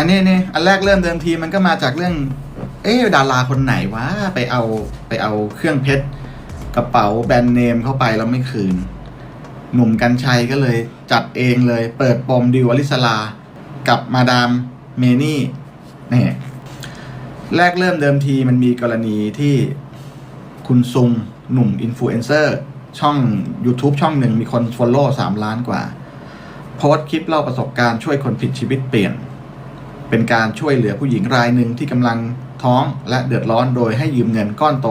อันนี้นี่อันแรกเริ่มเดิมทีมันก็มาจากเรื่อง เอ๊ดาราคนไหนวะไปเอาไปเอาเครื่องเพชรกระเป๋าแบรนด์เนมเข้าไปแล้วไม่คืน หนุ่มกัญชัยก็เลยจัดเองเลย เปิดปมดิวอลิสลา กับมาดามเมนี่นี่แรกเริ่มเดิมทีมันมีกรณีที่คุณซุงหนุ่มอินฟลูเอนเซอร์ช่อง YouTube ช่องหนึ่งมีคนฟอลโล่สามล้านกว่า โพสต์คลิปเล่าประสบการณ์ช่วยคนผิดชีวิตเปลี่ยน เป็นการช่วยเหลือผู้หญิงรายหนึ่งที่กำลังท้องและเดือดร้อนโดยให้ยืมเงินก้อนโต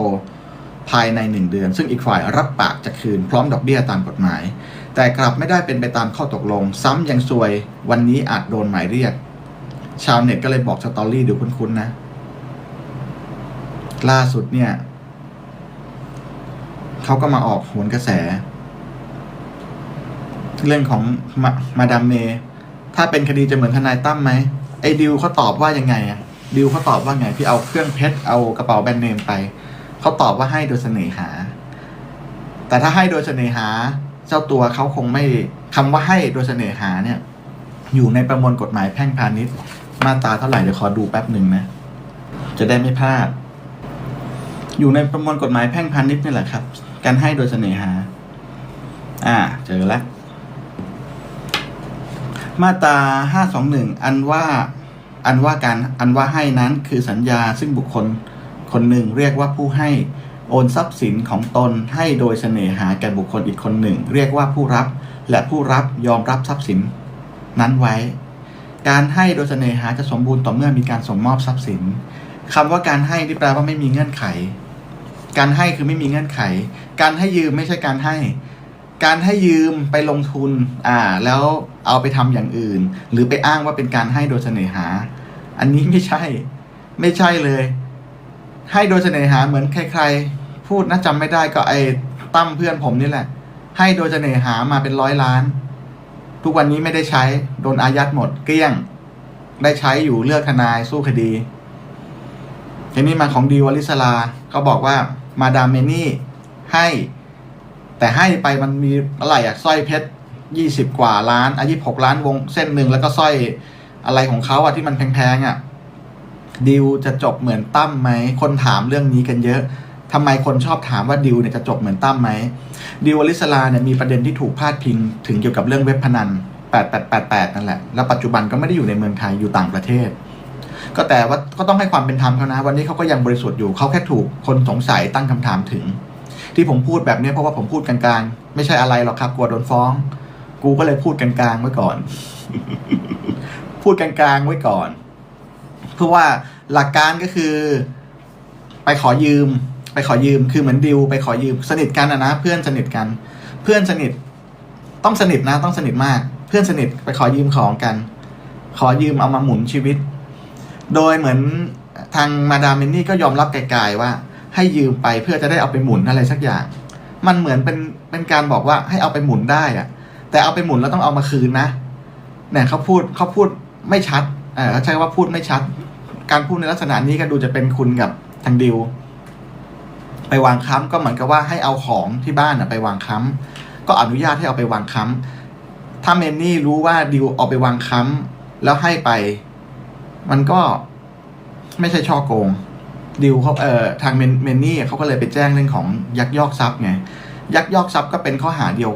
ภายในหนึ่งเดือน ซึ่งอีกฝ่ายรับปากจะคืนพร้อมดอกเบี้ยตามกฎหมาย แต่กลับไม่ได้เป็นไปตามข้อตกลง ซ้ำยังซวยวันนี้อาจโดนหมายเรียก ชาวเน็ตก็เลยบอกสตอรี่ดูคุ้นๆนะ ล่าสุดเนี่ยเขาก็มาออกโหนกระแส เรื่องของมามาดามเม ถ้าเป็นคดีจะเหมือนทนายตั้มไหม ไอ้ดิวเขาตอบว่ายังไงอะดิวเขาตอบว่าไงที่เอาเครื่องเพชรเอากระเป๋าแบรนด์เนมไปเขาตอบว่าให้โดยเสน่หา แต่ถ้าให้โดยเสน่หา เจ้าตัวเขาคงไม่คำว่าให้โดยเสน่หาเนี่ย อยู่ในประมวลกฎหมายแพ่งพาณิชย์ มาตราเท่าไหร่เดี๋ยวขอดูแป๊บหนึ่งนะ จะได้ไม่พลาด อยู่ในประมวลกฎหมายแพ่งพาณิชย์นี่แหละครับ การให้โดยเสน่หา อ่า เจอแล้ว มาตรา521 อันว่าอันว่าการอันว่าให้นั้นคือสัญญาซึ่งบุคคลคนหนึ่งเรียกว่าผู้ให้โอนทรัพย์สินของตนให้โดยเสน่หาแก่บุคคลอีกคนหนึ่ง เรียกว่าผู้รับ และผู้รับยอมรับทรัพย์สิน นั้นไว้ การให้โดยเสน่หาจะสมบูรณ์ต่อเมื่อมีการส่งมอบทรัพย์สินคำว่าการให้นี่แปลว่าไม่มีเงื่อนไข การให้คือไม่มีเงื่อนไข การให้ยืมไม่ใช่การให้ การให้ยืมไปลงทุนอ่าแล้วเอาไปทำอย่างอื่น หรือไปอ้างว่าเป็นการให้โดยเสน่หา อันนี้ไม่ใช่ ไม่ใช่เลย ให้โดยเสน่หาเหมือนใคร ๆ พูดนะจำไม่ได้ก็ไอ้ตั้มเพื่อนผมนี่แหละ ให้โดยเสน่หามาเป็นร้อยล้าน ทุกวันนี้ไม่ได้ใช้โดนอายัดหมดเกลี้ยง ได้ใช้อยู่เลือกทนายสู้คดีทีนี้มาของดีวอลิสลาเขาบอกว่ามาดามเมนี่ให้ แต่ให้ไปมันมีอะไรอะสร้อยเพชรยี่สิบกว่าล้านอายี่หกล้านวงเส้นหนึ่งแล้วก็สร้อยอะไรของเขาอะที่มันแพงๆอะดิวจะจบเหมือนตั้มไหมคนถามเรื่องนี้กันเยอะทำไมคนชอบถามว่าดิวเนี่ยจะจบเหมือนตั้มไหมดิวอลิสลาเนี่ยมีประเด็นที่ถูกพาดพิงถึงเกี่ยวกับเรื่องเว็บพนัน 8888 นั่นแหละ แล้วปัจจุบันก็ไม่ได้อยู่ในเมืองไทยอยู่ต่างประเทศ ก็แต่ว่าก็ต้องให้ความเป็นธรรมเขานะ วันนี้เขาก็ยังบริสุทธิ์อยู่เขาแค่ถูกคนสงสัยตั้งคำถามถึง ที่ผมพูดแบบนี้เพราะว่าผมพูดกลางๆ ไม่ใช่อะไรหรอกครับ กลัวโดนฟ้อง กูก็เลยพูดกลางๆไว้ก่อน พูดกลางๆไว้ก่อน เพราะว่าหลักการก็คือ ไปขอยืม ไปขอยืมคือเหมือนดิวไปขอยืม สนิทกันนะนะเพื่อนสนิทกัน เพื่อนสนิท ต้องสนิทนะ ต้องสนิทมาก เพื่อนสนิทไปขอยืมของกัน ขอยืมเอามาหมุนชีวิต โดยเหมือนทางมาดามเมนนี่ก็ยอมรับไกลๆว่า ให้ยืมไปเพื่อจะได้เอาไปหมุนอะไรสักอย่าง มันเหมือนเป็นเป็นการบอกว่าให้เอาไปหมุนได้อะแต่เอาไปหมุนแล้วต้องเอามาคืนนะเนี่ยเขาพูดเขาพูดไม่ชัดเออเขาใช้ว่าพูดไม่ชัด การพูดในลักษณะนี้ก็ดูจะเป็นคุณกับทางดิว ไปวางค้ำก็เหมือนกับว่าให้เอาของที่บ้านอะไปวางค้ำก็อนุญาตให้เอาไปวางค้ำถ้าเมนนี่รู้ว่าดิวเอาไปวางค้ำแล้วให้ไป มันก็ไม่ใช่ช่อโกง ดิวเขาเอ่อทางเมนเมนนี่เขาก็เลยไปแจ้งเรื่องของยักยอกทรัพย์ไงยักยอกทรัพย์ก็เป็นข้อหาเดียว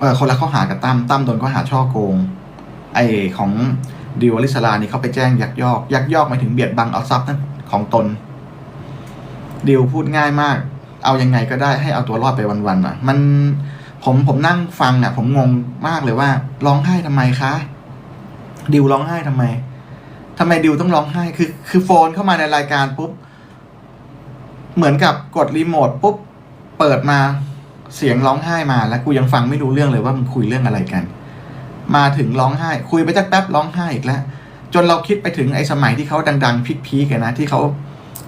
เออคนละข้อหากับตั้มตั้มโดนข้อหาช่อโกง ไอของดิวอลิสลานี่เขาไปแจ้งยักยอก ยักยอกหมายถึงเบียดบังเอาทรัพย์นั้นของตนดิวพูดง่ายมาก เอายังไงก็ได้ให้เอาตัวรอดไปวันๆอะ มันผมผมนั่งฟังอะ ผมงงมากเลยว่าร้องไห้ทำไมคะดิวร้องไห้ทำไม ทำไมดิวต้องร้องไห้ คือ คือโฟนเข้ามาในรายการปุ๊บ เหมือนกับกดรีโมทปุ๊บ เปิดมาเสียงร้องไห้มา แล้วกูยังฟังไม่รู้เรื่องเลยว่ามันคุยเรื่องอะไรกัน มาถึงร้องไห้ คุยไปจักแป๊บร้องไห้อีกแล้ว จนเราคิดไปถึงไอ้สมัยที่เขาดังๆพีคๆกันนะ ที่เขา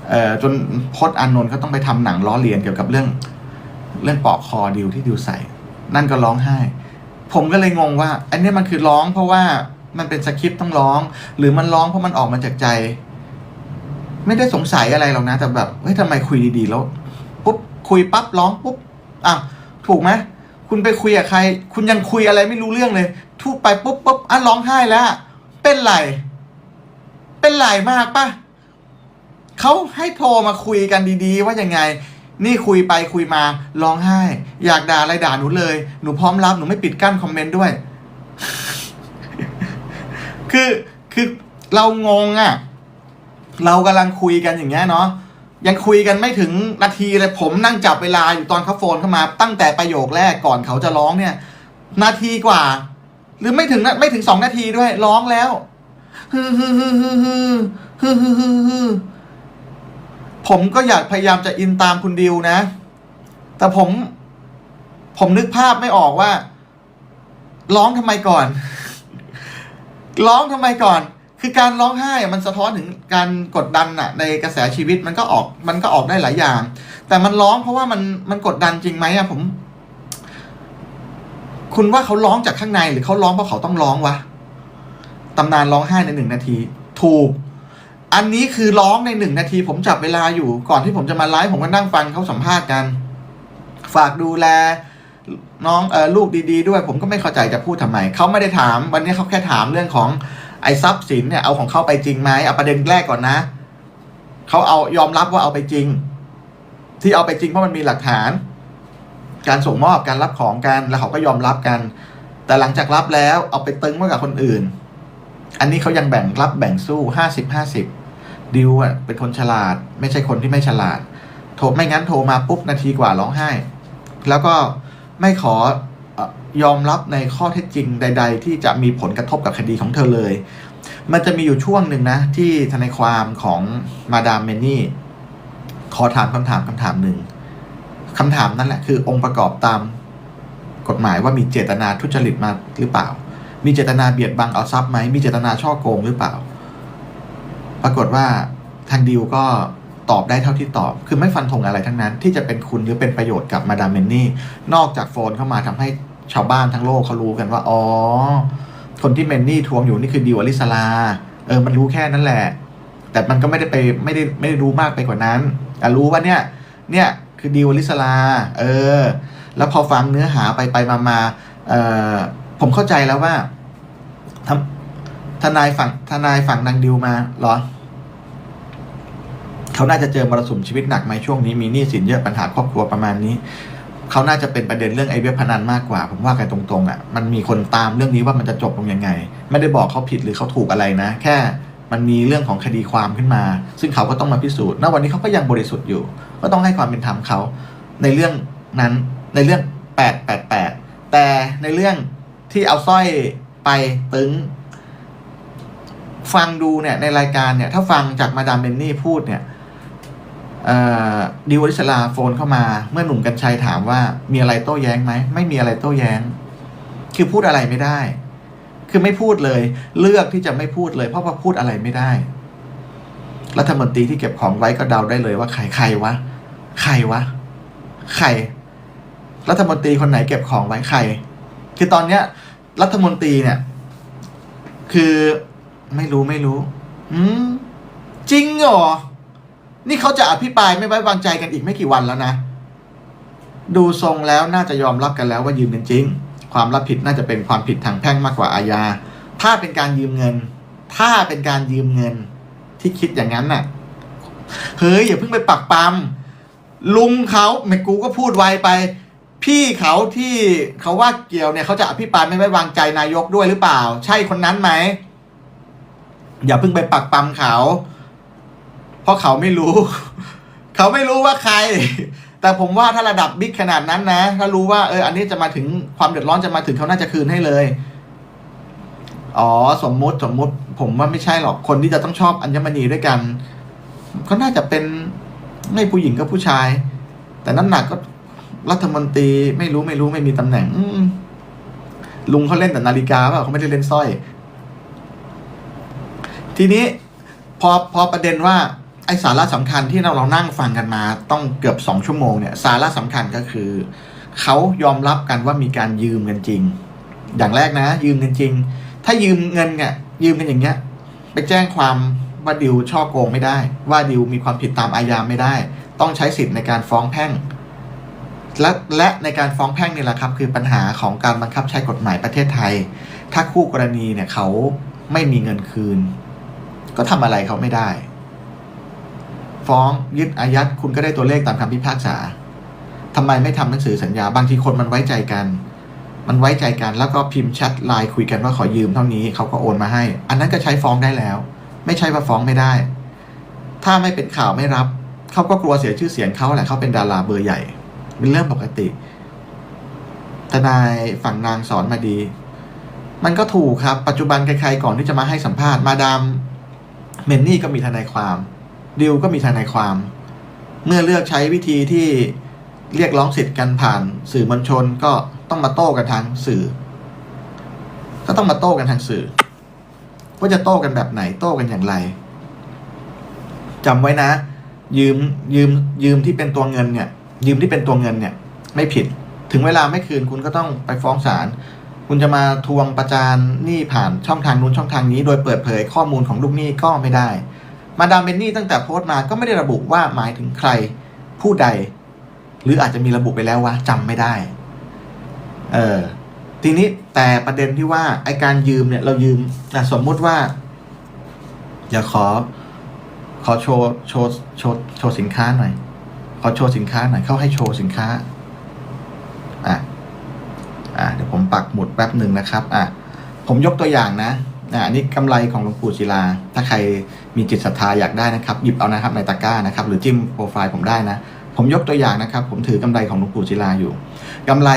เอ่อจนพจน์อานนท์เขาต้องไปทำหนังล้อเลียนเกี่ยวกับเรื่อง เรื่องปอกคอดิวที่ดิวใส่ นั่นก็ร้องไห้ ผมก็เลยงงว่า อันนี้มันคือร้องเพราะว่า มันเป็นสคริปต์ต้องร้อง หรือมันร้องเพราะมันออกมาจากใจ ไม่ได้สงสัยอะไรหรอกนะ แต่แบบเฮ้ยทำไมคุยดีๆแล้วปุ๊บคุยปั๊บร้องปุ๊บอะถูกไหมคุณไปคุยกับใคร คุณยังคุยอะไรไม่รู้เรื่องเลยทุบไปปุ๊บปุ๊บอะร้องไห้แล้ว เป็นไร เป็นหลายมากปะเขาให้โทรมาคุยกันดีๆ ว่ายังไง นี่คุยไปคุยมาร้องไห้ อยากด่าอะไรด่าหนูเลย หนูพร้อมรับหนูไม่ปิดกั้นคอมเมนต์ด้วย คือคือเรางงอะ่ะ เรากำลังคุยกันอย่างเงี้ยเนาะยังคุยกันไม่ถึงนาทีเลยผมนั่งจับเวลาอยู่ตอนเขาโฟนเข้ามาตั้งแต่ประโยคแรกก่อนเขาจะร้องเนี่ย นาทีกว่า หรือไม่ถึงนะไม่ถึงสองนาทีด้วยร้องแล้วฮือฮือฮือฮือฮือฮือฮือฮือฮือผมก็อยากพยายามจะอินตามคุณดิวนะ แต่ผม ผมนึกภาพไม่ออกว่า ร้องทำไมก่อน ร้องทำไมก่อน คือการร้องไห้มันสะท้อนถึงการกดดันอะในกระแสชีวิตมันก็ออกมันก็ออกได้หลายอย่าง แต่มันร้องเพราะว่ามันมันกดดันจริงไหมอะผม คุณว่าเขาร้องจากข้างในหรือเขาร้องเพราะเขาต้องร้องวะตำนานร้องไห้ในหนึ่งนาที ถูก อันนี้คือร้องในหนึ่งนาที ผมจับเวลาอยู่ ก่อนที่ผมจะมาไลฟ์ผมก็นั่งฟังเขาสัมภาษณ์กัน ฝากดูแล น้องเออลูกดีๆด้วย ผมก็ไม่เข้าใจจะพูดทำไมเขาไม่ได้ถามวันนี้เขาแค่ถามเรื่องของไอ้ทรัพย์สินเนี่ยเอาของเขาไปจริงไหมเอาประเด็นแรกก่อนนะเขาเอายอมรับว่าเอาไปจริง ที่เอาไปจริงเพราะมันมีหลักฐาน การส่งมอบการรับของกันแล้วเขาก็ยอมรับกัน แต่หลังจากรับแล้วเอาไปตึงไว้กับคนอื่น อันนี้เขายังแบ่งรับแบ่งสู้ห้าสิบห้าสิบดิวอะเป็นคนฉลาด ไม่ใช่คนที่ไม่ฉลาด โทรไม่งั้นโทรมาปุ๊บนาทีกว่าร้องไห้ แล้วก็ ไม่ขออยอมรับในข้อเท็จจริงใด ๆ ที่จะมีผลกระทบกับคดีของเธอเลย มันจะมีอยู่ช่วงหนึ่งนะ ที่ทนายความของมาดามเมนนี่ ขอถามคำถามคำถามหนึ่งคำถามนั่นแหละคือองค์ประกอบตามกฎหมายว่ามีเจตนาทุจริตมาหรือเปล่า มีเจตนาเบียดบังเอาทรัพย์ไหม มีเจตนาช่อโกงหรือเปล่า ปรากฏว่าทางดิวก็ ตอบได้เท่าที่ตอบ คือไม่ฟันธงอะไรทั้งนั้น ที่จะเป็นคุณหรือเป็นประโยชน์กับมาดามเมนนี่ นอกจากโฟนเข้ามาทำให้ชาวบ้านทั้งโลกเขารู้กันว่า อ๋อ คนที่เมนนี่ทวงอยู่นี่คือดิวอลิสลา เออ มันรู้แค่นั้นแหละ แต่มันก็ไม่ได้ไปไม่ได้ไม่ได้รู้มากไปกว่านั้นแต่รู้ว่าเนี่ย เนี่ยคือดิวอลิสลา เออ แล้วพอฟังเนื้อหาไปไปมามาเออผมเข้าใจแล้วว่าทำทนายฝั่งทนายฝั่งนางดิวมาเหรอ เขาน่าจะเจอมรสุมชีวิตหนักไหมช่วงนี้มีหนี้สินเยอะปัญหาครอบครัวประมาณนี้เขาน่าจะเป็นประเด็นเรื่องไอ้เว็บพนันมากกว่า ผมว่ากันตรงๆอะมันมีคนตามเรื่องนี้ว่ามันจะจบลงยังไง ไม่ได้บอกเขาผิดหรือเขาถูกอะไรนะ แค่มันมีเรื่องของคดีความขึ้นมา ซึ่งเขาก็ต้องมาพิสูจน์ณวันนี้เขาก็ยังบริสุทธิ์อยู่ ก็ต้องให้ความเป็นธรรมเขาในเรื่องนั้นในเรื่องแปดแปดแปดแต่ในเรื่องที่เอาสร้อยไปตึง ฟังดูเนี่ยในรายการเนี่ยถ้าฟังจากมาดามเบนนี่พูดเนี่ย ดิวอริสลาโฟนเข้ามาเมื่อหนุ่มกัญชัยถามว่ามีอะไรโต้แย้งไหมไม่มีอะไรโต้แย้ง คือพูดอะไรไม่ได้ คือไม่พูดเลย เลือกที่จะไม่พูดเลย เพราะว่าพูดอะไรไม่ได้รัฐมนตรีที่เก็บของไว้ก็เดาได้เลยว่าใครใครวะใครวะใครรัฐมนตรีคนไหนเก็บของไว้ใคร คือตอนเนี้ย รัฐมนตรีเนี่ย คือไม่รู้ไม่รู้ อืมจริงเหรอ นี่เขาจะอภิปรายไม่ไว้วางใจกันอีกไม่กี่วันแล้วนะ ดูทรงแล้วน่าจะยอมรับกันแล้วว่ายืมเงินจริง ความรับผิดน่าจะเป็นความผิดทางแพ่งมากกว่าอาญา ถ้าเป็นการยืมเงิน ถ้าเป็นการยืมเงินที่คิดอย่างนั้นน่ะ เฮ้ยอย่าเพิ่งไปปักปามลุงเขาไม่กูก็พูดไวไป พี่เขาที่เขาว่าเกี่ยวเนี่ยเขาจะอภิปรายไม่ไว้วางใจนายกด้วยหรือเปล่า ใช่คนนั้นไหมอย่าเพิ่งไปปักปั๊มเขา เพราะเขาไม่รู้ เขาไม่รู้ว่าใคร แต่ผมว่าถ้าระดับบิ๊กขนาดนั้นนะ ถ้ารู้ว่าเอออันนี้จะมาถึงความเดือดร้อนจะมาถึงเขาน่าจะคืนให้เลย อ๋อสมมติสมมติผมว่าไม่ใช่หรอกคนที่จะต้องชอบอัญมณีด้วยกัน ก็น่าจะเป็นไม่ผู้หญิงก็ผู้ชาย แต่น้ำหนักก็รัฐมนตรีไม่รู้ไม่รู้ไม่มีตำแหน่งลุงเขาเล่นแต่นาฬิกาเปล่าเขาไม่ได้เล่นสร้อย ทีนี้พอพอประเด็นว่า ไอสาระสำคัญที่เราเรานั่งฟังกันมาต้องเกือบสองชั่วโมงเนี่ยสาระสำคัญก็คือเขายอมรับกันว่ามีการยืมเงินจริง อย่างแรกนะ ยืมเงินจริง ถ้ายืมเงินเนี่ยยืมกันอย่างเงี้ย ไปแจ้งความว่าดิวช่อโกงไม่ได้ ว่าดิวมีความผิดตามอาญาไม่ได้ ต้องใช้สิทธิ์ในการฟ้องแพ่ง และและในการฟ้องแพ่งนี่แหละครับ คือปัญหาของการบังคับใช้กฎหมายประเทศไทย ถ้าคู่กรณีเนี่ยเขาไม่มีเงินคืน ก็ทำอะไรเขาไม่ได้ ฟ้องยึดอายัดคุณก็ได้ตัวเลขตามคำพิพากษาทำไมไม่ทำหนังสือสัญญา บางทีคนมันไว้ใจกัน มันไว้ใจกันแล้วก็พิมพ์แชทไลน์คุยกันว่าขอยืมเท่านี้เขาก็โอนมาให้ อันนั้นก็ใช้ฟ้องได้แล้ว ไม่ใช่ว่าฟ้องไม่ได้ ถ้าไม่เป็นข่าวไม่รับเขาก็กลัวเสียชื่อเสียงเขาแหละเขาเป็นดาราเบอร์ใหญ่เป็นเรื่องปกติทนายฝั่งนางสอนมาดี มันก็ถูกครับ ปัจจุบันใครๆก่อนที่จะมาให้สัมภาษณ์มาดามเมนนี่ก็มีทนายความ ดิวก็มีทนายความ เมื่อเลือกใช้วิธีที่เรียกร้องสิทธิ์กันผ่านสื่อมวลชนก็ต้องมาโต้กันทางสื่อ ก็ต้องมาโต้กันทางสื่อ ว่าจะโต้กันแบบไหนโต้กันอย่างไรจำไว้นะ ยืมยืมยืมที่เป็นตัวเงินเนี่ย ยืมที่เป็นตัวเงินเนี่ย ไม่ผิดถึงเวลาไม่คืนคุณก็ต้องไปฟ้องศาลคุณจะมาทวงประจานหนี้ผ่านช่องทางนู้นช่องทางนี้ โดยเปิดเผยข้อมูลของลูกหนี้ก็ไม่ได้ มาดามเบนนี่ตั้งแต่โพสต์มาก็ไม่ได้ระบุว่าหมายถึงใครผู้ใด หรืออาจจะมีระบุไปแล้วว่าจำไม่ได้ เออทีนี้แต่ประเด็นที่ว่าไอการยืมเนี่ยเรายืมนะสมมุติว่า อย่าขอ ขอโชว์โชว์โชว์โชว์สินค้าหน่อย ขอโชว์สินค้าหน่อยเขาให้โชว์สินค้า อะอะเดี๋ยวผมปักหมุดแป๊บหนึ่งนะครับ อะผมยกตัวอย่างนะ อะอันนี้กำไรของหลวงปู่ศิลา ถ้าใครมีจิตศรัทธาอยากได้นะครับ หยิบเอานะครับในตะกร้านะครับ หรือจิ้มโปรไฟล์ผมได้นะ ผมยกตัวอย่างนะครับ ผมถือกำไรของหลวงปู่ศิลาอยู่กำไร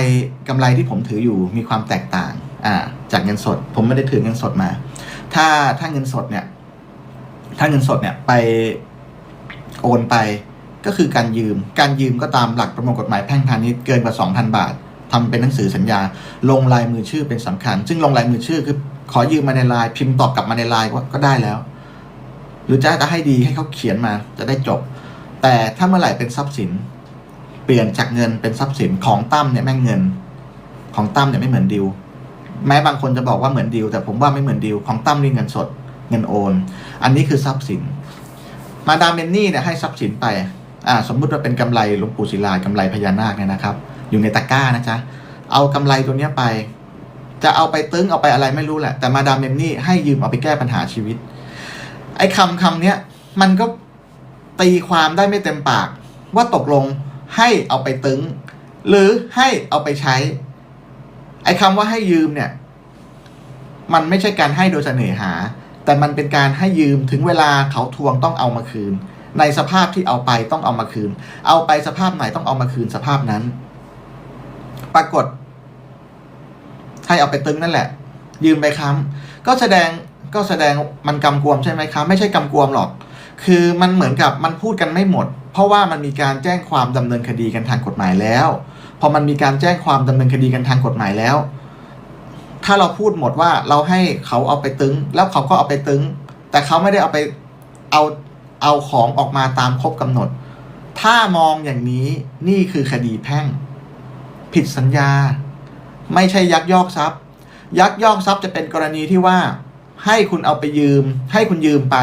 กำไรที่ผมถืออยู่มีความแตกต่างอ่าจากเงินสด ผมไม่ได้ถือเงินสดมา ถ้าถ้าเงินสดเนี่ย ถ้าเงินสดเนี่ยไปโอนไปก็คือการยืม การยืมก็ตามหลักประมวลกฎหมายแพ่งพาณิชย์เกินกว่า 2,000 บาททำเป็นหนังสือสัญญา ลงลายมือชื่อเป็นสำคัญ ซึ่งลงลายมือชื่อคือ ขอยืมมาในไลน์พิมพ์ตอบกลับมาในไลน์ก็ได้แล้ว หรือจะจะให้ดีให้เขาเขียนมาจะได้จบ แต่ถ้าเมื่อไหร่เป็นทรัพย์สิน เปลี่ยนจากเงินเป็นทรัพย์สินของตั้มเนี่ยแม่งเงิน ของตั้มเนี่ยไม่เหมือนดิว แม้บางคนจะบอกว่าเหมือนดิว แต่ผมว่าไม่เหมือนดิวของตั้มนี่เงินสดเงินโอน อันนี้คือทรัพย์สิน มาดามเมนนี่เนี่ยให้ทรัพย์สินไปอ่าสมมุติว่าเป็นกำไรหลวงปู่ศิลากำไรพญานาคเนี่ยนะครับ อยู่ในตะกร้านะจ๊ะเอากำไรตัวเนี้ยไป จะเอาไปตึ้งเอาไปอะไรไม่รู้แหละ แต่มาดามเมนนี่ให้ยืมเอาไปแก้ปัญหาชีวิต ไอ้คำคำเนี้ยมันก็ตีความได้ไม่เต็มปาก ว่าตกลงให้เอาไปตึงหรือให้เอาไปใช้ ไอ้คำว่าให้ยืมเนี่ย มันไม่ใช่การให้โดยเสน่หา แต่มันเป็นการให้ยืมถึงเวลาเขาทวงต้องเอามาคืน ในสภาพที่เอาไปต้องเอามาคืน เอาไปสภาพไหนต้องเอามาคืนสภาพนั้น ปรากฏ ให้เอาไปตึงนั่นแหละ ยืมไปค้ำก็แสดงก็แสดงมันกำกวมใช่ไหมครับไม่ใช่กำกวมหรอก คือมันเหมือนกับมันพูดกันไม่หมด เพราะว่ามันมีการแจ้งความดำเนินคดีกันทางกฎหมายแล้ว พอมันมีการแจ้งความดำเนินคดีกันทางกฎหมายแล้ว ถ้าเราพูดหมดว่าเราให้เขาเอาไปตึง แล้วเขาก็เอาไปตึง แต่เขาไม่ได้เอาไปเอาเอาของออกมาตามครบกำหนด ถ้ามองอย่างนี้นี่คือคดีแพ่ง ผิดสัญญา ไม่ใช่ยักยอกทรัพย์ ยักยอกทรัพย์จะเป็นกรณีที่ว่า ให้คุณเอาไปยืม ให้คุณยืมไป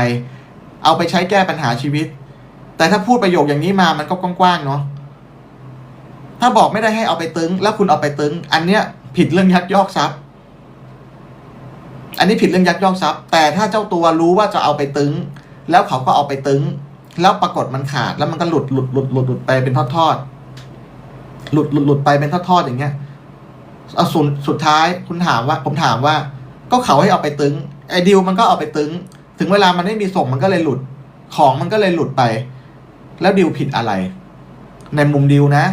เอาไปใช้แก้ปัญหาชีวิต แต่ถ้าพูดประโยคอย่างนี้มามันก็กว้างๆเนาะถ้าบอกไม่ได้ให้เอาไปตึง แล้วคุณเอาไปตึง อันเนี้ยผิดเรื่องยักยอกทรัพย์ อันนี้ผิดเรื่องยักยอกทรัพย์ แต่ถ้าเจ้าตัวรู้ว่าจะเอาไปตึง แล้วเขาก็เอาไปตึง แล้วปรากฏมันขาด แล้วมันก็หลุดหลุดหลุดหลุดหลุดไปเป็นทอดๆหลุดหลุดหลุดไปเป็นทอดๆอย่างเงี้ย เอาสุดสุดท้ายคุณถามว่า ผมถามว่า ก็เขาให้เอาไปตึงไอ้ดิวมันก็เอาไปตึง ถึงเวลามันไม่มีส่งมันก็เลยหลุด ของมันก็เลยหลุดไป แล้วดิวผิดอะไร ในมุมดิวนะ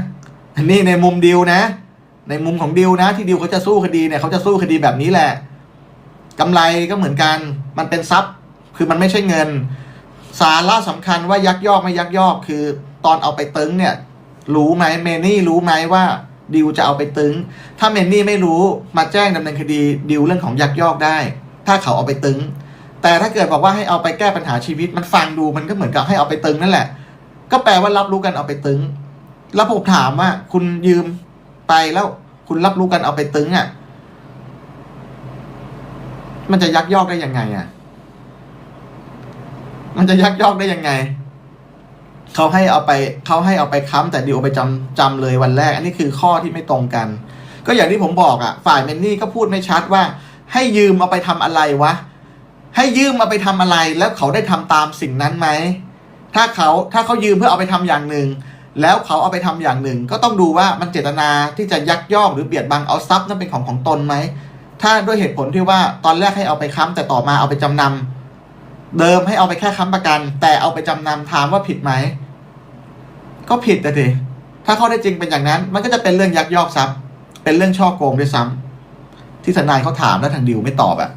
นี่ในมุมดิวนะ ในมุมของดิวนะ ที่ดิวเขาจะสู้คดีเนี่ยเขาจะสู้คดีแบบนี้แหละกำไรก็เหมือนกัน มันเป็นทรัพย์คือมันไม่ใช่เงิน สาระสำคัญว่ายักยอกไม่ยักยอกคือ ตอนเอาไปตึงเนี่ย รู้ไหมเมนี่รู้ไหมว่า ดิวจะเอาไปตึง ถ้าเมนนี่ไม่รู้มาแจ้งดำเนินคดีดิวเรื่องของยักยอกได้ ถ้าเขาเอาไปตึง แต่ถ้าเกิดบอกว่าให้เอาไปแก้ปัญหาชีวิตมันฟังดูมันก็เหมือนกับให้เอาไปตึงนั่นแหละ ก็แปลว่ารับรู้กันเอาไปตึง แล้วผมถามว่าคุณยืมไปแล้วคุณรับรู้กันเอาไปตึงอะ มันจะยักยอกได้ยังไงอะ มันจะยักยอกได้ยังไง เขาให้เอาไปเขาให้เอาไปค้ำแต่ดิวเอาไปจำจำเลยวันแรก อันนี้คือข้อที่ไม่ตรงกัน ก็อย่างที่ผมบอกอะ ฝ่ายเมนนี่ก็พูดไม่ชัดว่า ให้ยืมเอาไปทำอะไรวะ ให้ยืมมาไปทำอะไร แล้วเขาได้ทำตามสิ่งนั้นไหมถ้าเขาถ้าเขายืมเพื่อเอาไปทำอย่างหนึ่งแล้วเขาเอาไปทำอย่างหนึ่ง ก็ต้องดูว่ามันเจตนาที่จะยักยอกหรือเบียดบังเอาทรัพย์นั้นเป็นของของตนไหมถ้าด้วยเหตุผลที่ว่าตอนแรกให้เอาไปค้ำแต่ต่อมาเอาไปจำนำ เดิมให้เอาไปแค่ค้ำประกัน แต่เอาไปจำนำถามว่าผิดไหม ก็ผิดแต่ดิถ้าข้อได้จริงเป็นอย่างนั้น มันก็จะเป็นเรื่องยักยอกทรัพย์ เป็นเรื่องช่อโกงด้วยซ้ำที่ทนายเขาถามแล้วทางดิวไม่ตอบอะ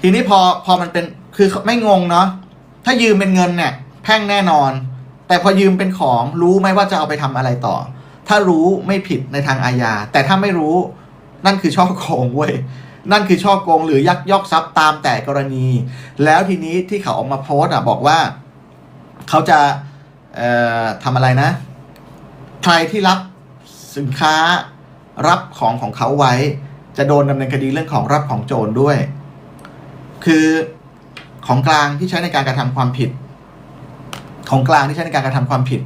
ทีนี้พอพอมันเป็นคือไม่งงเนาะถ้ายืมเป็นเงินเนี่ยแพ่งแน่นอน แต่พอยืมเป็นของรู้ไหมว่าจะเอาไปทำอะไรต่อ ถ้ารู้ไม่ผิดในทางอาญาแต่ถ้าไม่รู้นั่นคือช่อโกงเว้ย นั่นคือช่อโกงหรือยักยอกทรัพย์ตามแต่กรณี แล้วทีนี้ที่เขาออกมาโพสต์อะบอกว่า เขาจะเอ่อทำอะไรนะ ใครที่รับสินค้ารับของของเขาไว้ จะโดนดำเนินคดีเรื่องของรับของโจรด้วย คือของกลางที่ใช้ในการกระทำความผิด ของกลางที่ใช้ในการกระทำความผิด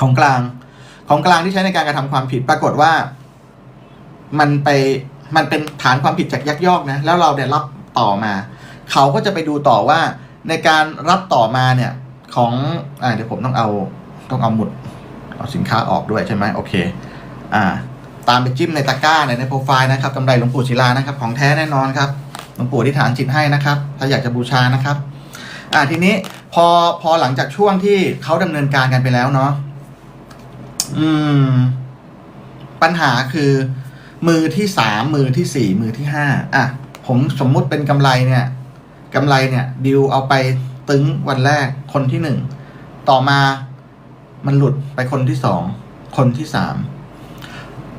ของกลาง ของกลางที่ใช้ในการกระทำความผิด ปรากฏว่า มันไป มันเป็นฐานความผิดจากยักยอกนะ แล้วเราเนี่ยรับต่อมา เขาก็จะไปดูต่อว่าในการรับต่อมาเนี่ยของอ่าเดี๋ยวผมต้องเอาต้องเอาหมุดเอาสินค้าออกด้วยใช่ไหมโอเคอ่าตามไปจิ้มในตะกร้าในในโปรไฟล์นะครับกำไรหลวงปู่ศิลานะครับ ของแท้แน่นอนครับหลวงปู่ที่ฐานจิตให้นะครับ ถ้าอยากจะบูชานะครับ อ่าทีนี้พอพอหลังจากช่วงที่เขาดำเนินการกันไปแล้วเนาะอืม ปัญหาคือ มือที่สามมือที่สี่มือที่ห้าอะผมสมมุติเป็นกำไรเนี่ยกำไรเนี่ยดิวเอาไปตึงวันแรกคนที่หนึ่งต่อมามันหลุดไปคนที่สองคนที่สาม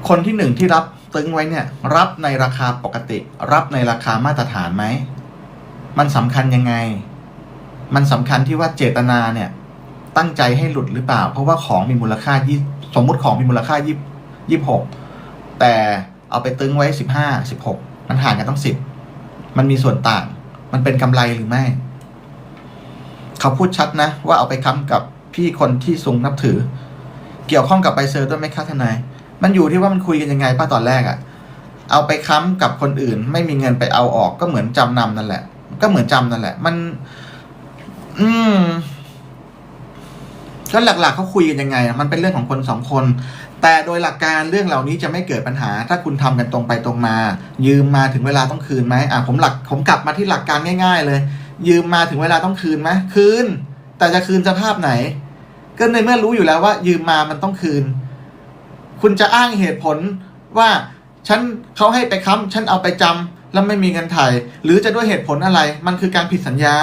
คนที่หนึ่งที่รับตึงไว้เนี่ยรับในราคาปกติ รับในราคามาตรฐานไหมมันสำคัญยังไง มันสำคัญที่ว่าเจตนาเนี่ยตั้งใจให้หลุดหรือเปล่า เพราะว่าของมีมูลค่ายี่สมมติของมีมูลค่ายี่ยี่หกแต่ เอาไปตึงไว้สิบห้าสิบหกมันห่างกันต้องสิบมันมีส่วนต่าง มันเป็นกำไรหรือไม่ เขาพูดชัดนะ ว่าเอาไปค้ำกับพี่คนที่ทรงนับถือ เกี่ยวข้องกับใบเซอร์ด้วยไหมคะทนาย มันอยู่ที่ว่ามันคุยกันยังไงป้าตอนแรกอะเอาไปค้ำกับคนอื่น ไม่มีเงินไปเอาออกก็เหมือนจำนำนั่นแหละ ก็เหมือนจำนั่นแหละ มัน อืม แล้วหลักๆเขาคุยกันยังไงอะมันเป็นเรื่องของคนสองคน แต่โดยหลักการเรื่องเหล่านี้จะไม่เกิดปัญหา ถ้าคุณทำกันตรงไปตรงมา ยืมมาถึงเวลาต้องคืนไหมอะผมหลักผมกลับมาที่หลักการง่าย ๆ เลย ยืมมาถึงเวลาต้องคืนไหมคืน แต่จะคืนสภาพไหน ก็ในเมื่อรู้อยู่แล้วว่า ยืมมามันต้องคืน คุณจะอ้างเหตุผลว่าฉันเขาให้ไปค้ำฉันเอาไปจำแล้วไม่มีเงินไถ่ายหรือจะด้วยเหตุผลอะไร มันคือการผิดสัญญา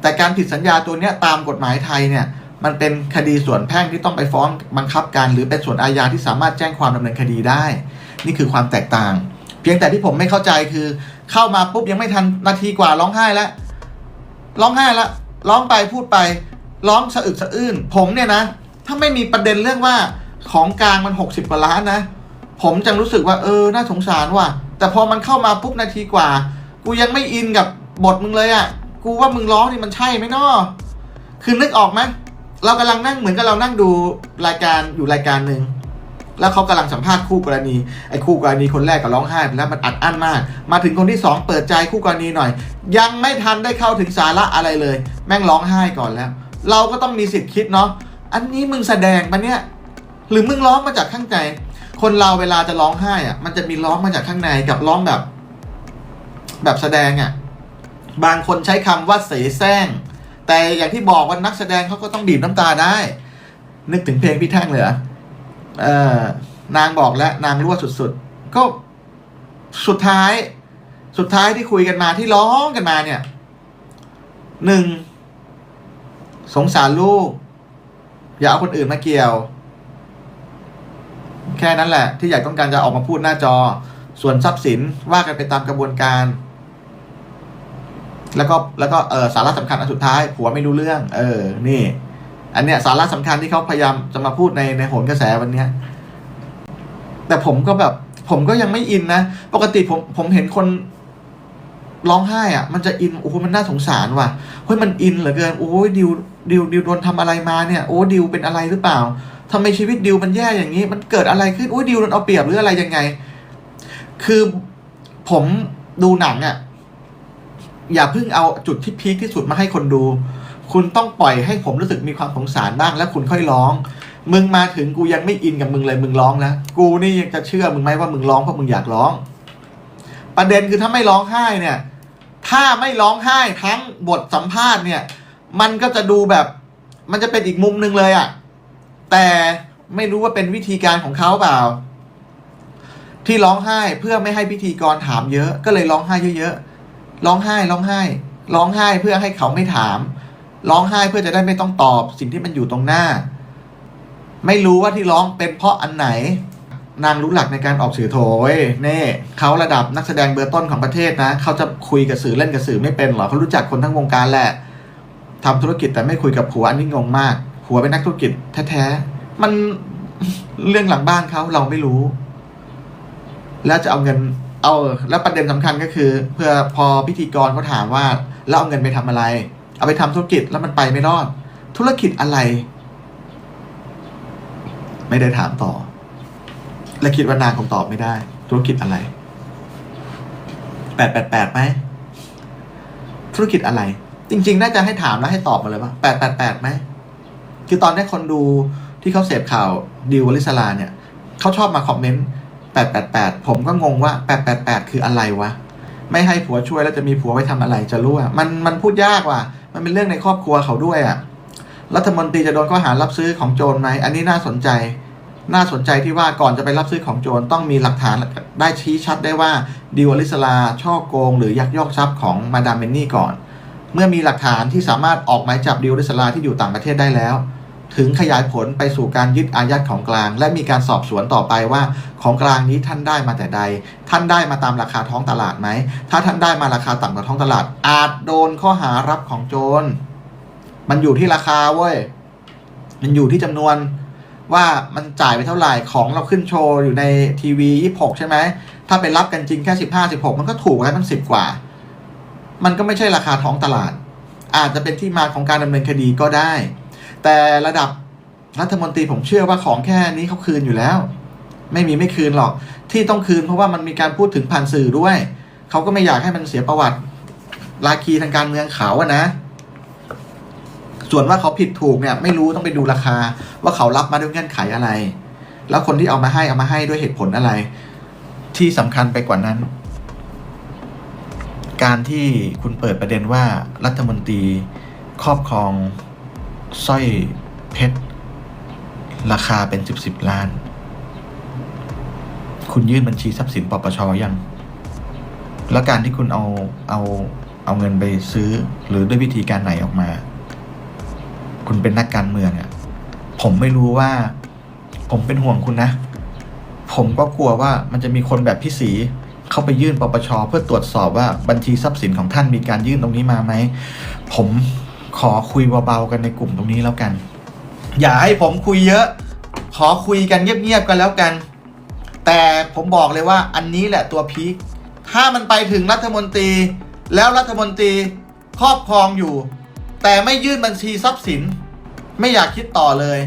แต่การผิดสัญญาตัวเนี้ยตามกฎหมายไทยเนี่ย มันเป็นคดีส่วนแพ่งที่ต้องไปฟ้องบังคับการ หรือเป็นส่วนอาญาที่สามารถแจ้งความดำเนินคดีได้ นี่คือความแตกต่าง เพียงแต่ที่ผมไม่เข้าใจคือ เข้ามาปุ๊บยังไม่ทันนาทีกว่าร้องไห้แล้วร้องไห้แล้วร้องไปพูดไป ร้องสะอึกสะอื้นผมเนี่ยนะ ถ้าไม่มีประเด็นเรื่องว่าของกลางมันหกสิบกว่าล้านนะ ผมจังรู้สึกว่าเออน่าสงสารว่ะ แต่พอมันเข้ามาปุ๊บนาทีกว่า กูยังไม่อินกับบทมึงเลยอะ่ะ กูว่ามึงร้องนี่มันใช่ไหมนาะคือนึกออกไหม เรากำลังนั่งเหมือนกับเรานั่งดูรายการอยู่รายการหนึ่งแล้วเขากำลังสัมภาษณ์คู่กรณีไอ้คู่กรณีคนแรกก็ร้องไห้ไปแล้วมันอัดอั้นมาก มาถึงคนที่สองเปิดใจคู่กรณีหน่อย ยังไม่ทันได้เข้าถึงสาระอะไรเลย แม่งร้องไห้ก่อนแล้ว เราก็ต้องมีสิทธิ์คิดเนาะอันนี้มึงแสดงปะเนี่ย หรือมึงร้องมาจากข้างในคนเราเวลาจะร้องไห้อะมันจะมีร้องมาจากข้างในกับร้องแบบ แบบแสดงอะบางคนใช้คำว่าเสแสร้ง แต่อย่างที่บอกว่านักแสดงเขาก็ต้องบีบน้ำตาได้ นึกถึงเพลงพี่แท่งเลยเหรอเออนางบอกแล้วนางรั่วสุดๆ ก็สุดท้าย สุดท้ายที่คุยกันมาที่ร้องกันมาเนี่ยหนึ่งสงสารลูก อย่าเอาคนอื่นมาเกี่ยว แค่นั้นแหละ ที่อยากต้องการจะออกมาพูดหน้าจอ ส่วนทรัพย์สินว่ากันไปตามกระบวนการ แล้วก็แล้วก็เออสาระสำคัญอันสุดท้ายผัวไม่รู้เรื่อง เออ นี่ อันเนี้ยสาระสำคัญที่เขาพยายามจะมาพูดในในโหนกระแสวันเนี้ย แต่ผมก็แบบ ผมก็ยังไม่อินนะ ปกติผมผมเห็นคนร้องไห้อะ มันจะอินโอ้โหมันน่าสงสารว่ะเฮ้ยมันอินเหลือเกินโอ้ยดิวดิวดิวโดนทำอะไรมาเนี่ยโอ้ดิวเป็นอะไรหรือเปล่าทำไมชีวิตดิวมันแย่อย่างนี้ มันเกิดอะไรขึ้นโอ้ยดิวโดนเอาเปรียบหรืออะไรยังไง คือผมดูหนังอะ อย่าเพิ่งเอาจุดที่พีคที่สุดมาให้คนดู คุณต้องปล่อยให้ผมรู้สึกมีความสงสารบ้างแล้วคุณค่อยร้อง มึงมาถึงกูยังไม่อินกับมึงเลยมึงร้องนะ กูนี่ยังจะเชื่อมึงไหมว่ามึงร้องเพราะมึงอยากร้อง ประเด็นคือถ้าไม่ร้องไห้เนี่ย ถ้าไม่ร้องไห้ทั้งบทสัมภาษณ์เนี่ย มันก็จะดูแบบ มันจะเป็นอีกมุมหนึ่งเลยอะแต่ไม่รู้ว่าเป็นวิธีการของเขาเปล่า ที่ร้องไห้เพื่อไม่ให้พิธีกรถามเยอะ ก็เลยร้องไห้เยอะๆ ร้องไห้ร้องไห้ ร้องไห้เพื่อให้เขาไม่ถาม ร้องไห้เพื่อจะได้ไม่ต้องตอบสิ่งที่มันอยู่ตรงหน้า ไม่รู้ว่าที่ร้องเป็นเพราะอันไหน นางรู้หลักในการออกสื่อโถยเน่เขาระดับนักแสดงเบอร์ต้นของประเทศนะ เขาจะคุยกับสื่อเล่นกับสื่อไม่เป็นหรอเขารู้จักคนทั้งวงการแหละทำธุรกิจแต่ไม่คุยกับผัวอันนี้งงมากผัวเป็นนักธุรกิจแท้ๆมันเรื่องหลังบ้านเขาเราไม่รู้ แล้วจะเอาเงิน เอาแล้วประเด็นสำคัญก็คือ เพื่อพอพิธีกรเขาถามว่าแล้วเอาเงินไปทำอะไร เอาไปทำธุรกิจแล้วมันไปไม่รอด ธุรกิจอะไร ไม่ได้ถามต่อ และคิดว่านางคงตอบไม่ได้ ธุรกิจอะไรแปดแปดแปดไหมธุรกิจอะไร จริง ๆ น่าจะให้ถามแล้วให้ตอบมาเลยว่าแปดแปดแปดไหมคือตอนนี้คนดูที่เขาเสพข่าวดิววลิสลาเนี่ยเขาชอบมาคอมเมนต์ แปดแปดแปดผมก็งงว่าแปดแปดแปดคืออะไรวะ ไม่ให้ผัวช่วยแล้วจะมีผัวไว้ทำอะไรจะรู้อะมันมันพูดยากว่ะ มันเป็นเรื่องในครอบครัวเขาด้วยอะ รัฐมนตรีจะโดนข้อหารับซื้อของโจรไหม อันนี้น่าสนใจ น่าสนใจที่ว่าก่อนจะไปรับซื้อของโจรต้องมีหลักฐานได้ชี้ชัดได้ว่าดิวอลิสลาช่อโกง หรือยักยอกทรัพย์ของมาดามเมนนี่ก่อน เมื่อมีหลักฐานที่สามารถออกหมายจับดิวอลิสลาที่อยู่ต่างประเทศได้แล้ว ถึงขยายผลไปสู่การยึดอายัดของกลาง และมีการสอบสวนต่อไปว่า ของกลางนี้ท่านได้มาแต่ใด ท่านได้มาตามราคาท้องตลาดไหม ถ้าท่านได้มาราคาต่ำกว่าท้องตลาด อาจโดนข้อหารับของโจร มันอยู่ที่ราคาเว้ย มันอยู่ที่จำนวนว่ามันจ่ายไปเท่าไหร่ของเราขึ้นโชว์อยู่ในทีวียี่หกใช่ไหม ถ้าไปรับกันจริงแค่สิบห้าสิบหกมันก็ถูกแล้วมันสิบกว่า มันก็ไม่ใช่ราคาท้องตลาด อาจจะเป็นที่มาของการดำเนินคดีก็ได้ แต่ระดับรัฐมนตรีผมเชื่อว่าของแค่นี้เขาคืนอยู่แล้ว ไม่มีไม่คืนหรอก ที่ต้องคืนเพราะว่ามันมีการพูดถึงผ่านสื่อด้วย เขาก็ไม่อยากให้มันเสียประวัติราคีทางการเมืองเขาอะนะ ส่วนว่าเขาผิดถูกเนี่ย ไม่รู้ต้องไปดูราคา ว่าเขารับมาด้วยเงื่อนไขอะไร แล้วคนที่เอามาให้เอามาให้ด้วยเหตุผลอะไร ที่สำคัญไปกว่านั้น การที่คุณเปิดประเด็นว่ารัฐมนตรีครอบครอง สร้อยเพชร ราคาเป็นสิบสิบล้าน คุณยื่นบัญชีทรัพย์สินปปชยัง แล้วการที่คุณเอาเอาเอาเงินไปซื้อหรือด้วยวิธีการไหนออกมา คุณเป็นนักการเมืองอะ่ะ ผมไม่รู้ว่า ผมเป็นห่วงคุณนะ ผมก็กลัวว่ามันจะมีคนแบบพี่สีเข้าไปยื่นปปชเพื่อตรวจสอบว่าบัญชีทรัพย์สินของท่านมีการยื่นตรงนี้มาไหม ผม ขอคุยเบาๆกันในกลุ่มตรงนี้แล้วกัน อย่าให้ผมคุยเยอะ ขอคุยกันเงียบๆกันแล้วกัน แต่ผมบอกเลยว่าอันนี้แหละตัวพีคถ้ามันไปถึงรัฐมนตรี แล้วรัฐมนตรีครอบครองอยู่ แต่ไม่ยื่นบัญชีทรัพย์สิน ไม่อยากคิดต่อเลย